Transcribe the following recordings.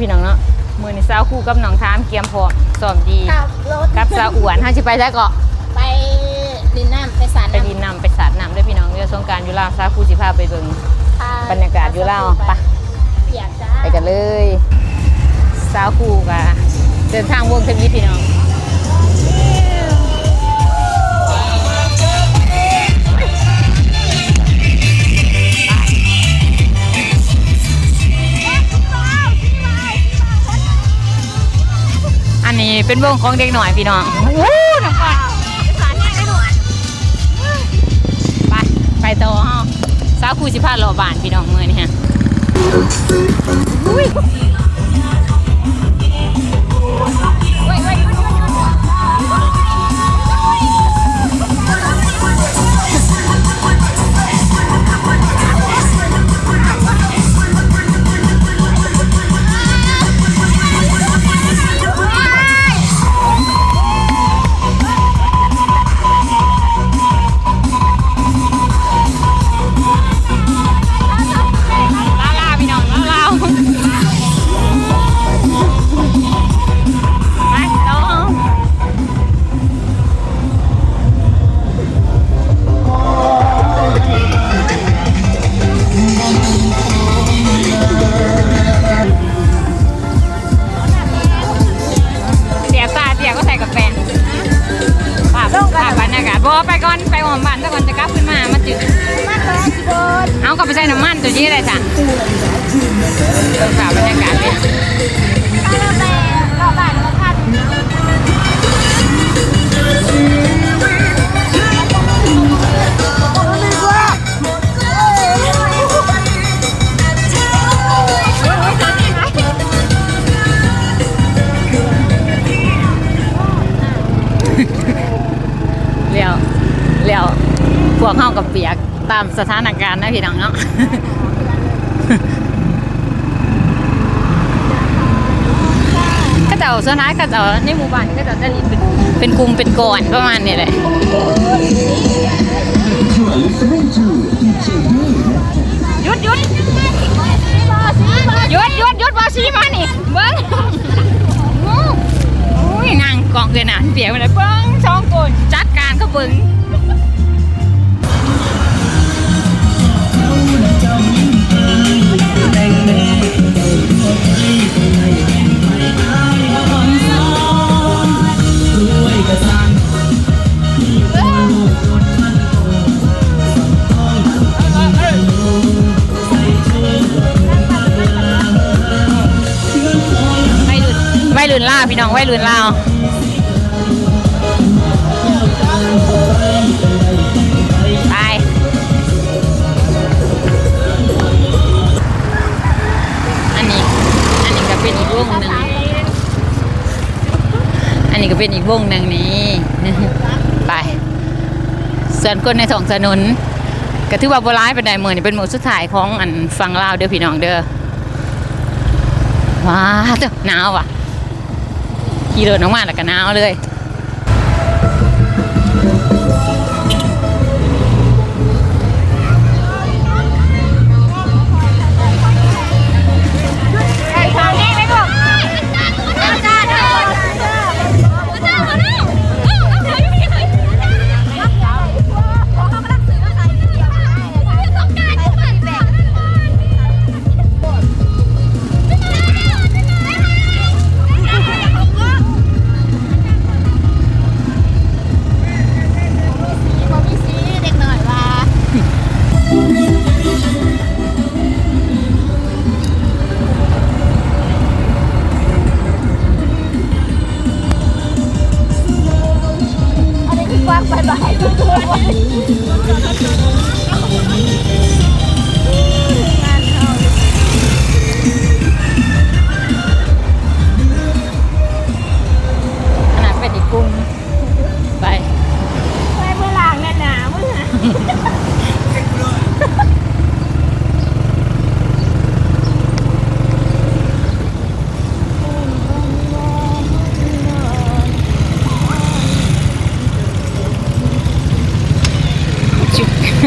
คือเก่านะพี่น้องเนาะมือนี่สาวคู่กับน้องทามเกียมพร้อมสอมดีขับรถกับสาวอ้วนเฮาสิไปแล้วก็ไปดินน้ำไปสารไปดินน้ำไปสาดน้ำด้วยพี่น้องเรือสงกรารอยู่ลาวสาวคู่สิพาไปเบิ่งำบรรยากาศอยู่ลาวไปเปียกจ้าไปกันเลย สาวคู่กะเดินทางวงทวีปพี่น้อง นนี้เป็นวงของเด็กหน่อยพี่น้องวู้น้ำก่อนไปไปต่อเฮาสาวคู่สิพาหล่อบานพี่น้องเมื่อนี่ฮะ กลับไปใส่น้ำมันตัวนี้เลยจ้ะต้องข่าวบรรยากาศเลยข้าแดงข้าวบานข้าวผัดเลี้ยวเลี้ยวพวกเข้ากับเปียก ตามสถานการณ์นะพี่น้องเนาะก็จะเอาส่วนท้ายก็จะเอาในหมู่บ้านก็จะจะรีเป็นเป็นกลุ่มเป็นก้อนประมาณนี้แหละหยุดหยุดหยุดหยุดหยุดบอชี้มานี่เบิ้งอุ้ยนางกองเกินอะเปียกไปเลยเบิ้งสองคนจัดการเขาเบิ้ง ไม่ลืนไม่ลืนล่าพี่น้องไม่ลืนล่า นี่ก็เป็นอีกวงหนึ่งนี้ไป ส่วนคนในสองสนนก็ถือว่าโบราณเป็นไดเมือนี่เป็นหมู่สุดท้ายของอันฟังลาวเด้อพี่น้องเด้อว้าเจ้าหนาวว่ะขี่รถออกมาแล้วก็หนาวเลย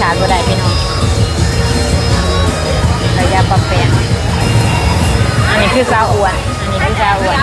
ขาดบ่ได้พี่น้องระยะปรับแปลงอันนี้คือซาอ้วน อันนี้คือซาอ้วน